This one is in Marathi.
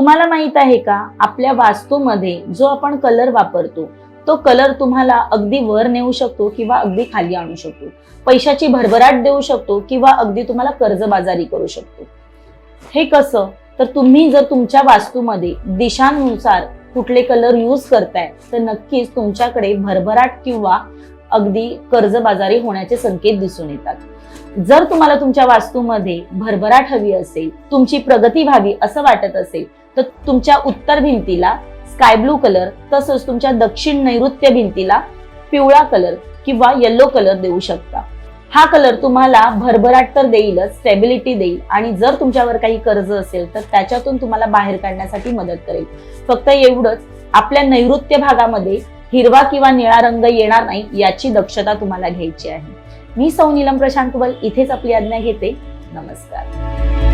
तुम्हाला माहीत आहे का? आपल्या वास्तूमध्ये जो आपण कलर वापरतो तो कलर तुम्हाला अगदी वर नेऊ शकतो किंवा अगदी खाली आणू शकतो. पैशाची भरभराट देऊ शकतो किंवा अगदी तुम्हाला कर्जबाजारी करू शकतो. हे कसं? तर तुम्ही जर तुमच्या वास्तूमध्ये दिशांनुसार कुठले कलर यूज करताय तर नक्कीच तुमच्याकडे भरभराट किंवा अगदी कर्जबाजारी होण्याचे संकेत दिसून येतात. जर तुम्हाला तुमच्या वास्तूमध्ये भरभराट हवी असेल तुमची प्रगती व्हावी असं वाटत असेल तर तुमच्या उत्तर भिंतीला स्काय ब्लू कलर तसंच तुमच्या दक्षिण नैऋत्य भिंतीला पिवळा कलर किंवा येल्लो कलर देऊ शकता. हा कलर तुम्हाला भरभराट तर देईलच स्टेबिलिटी देईल आणि जर तुमच्यावर काही कर्ज असेल तर त्याच्यातून तुम्हाला बाहेर काढण्यासाठी मदत करेल. फक्त एवढंच आपल्या नैऋत्य भागामध्ये हिरवा किंवा निळा रंग येणार नाही याची दक्षता तुम्हाला घ्यायची आहे. मी सौ नीलम प्रशांत कुबल इथेच आपली आज्ञा घेते. नमस्कार.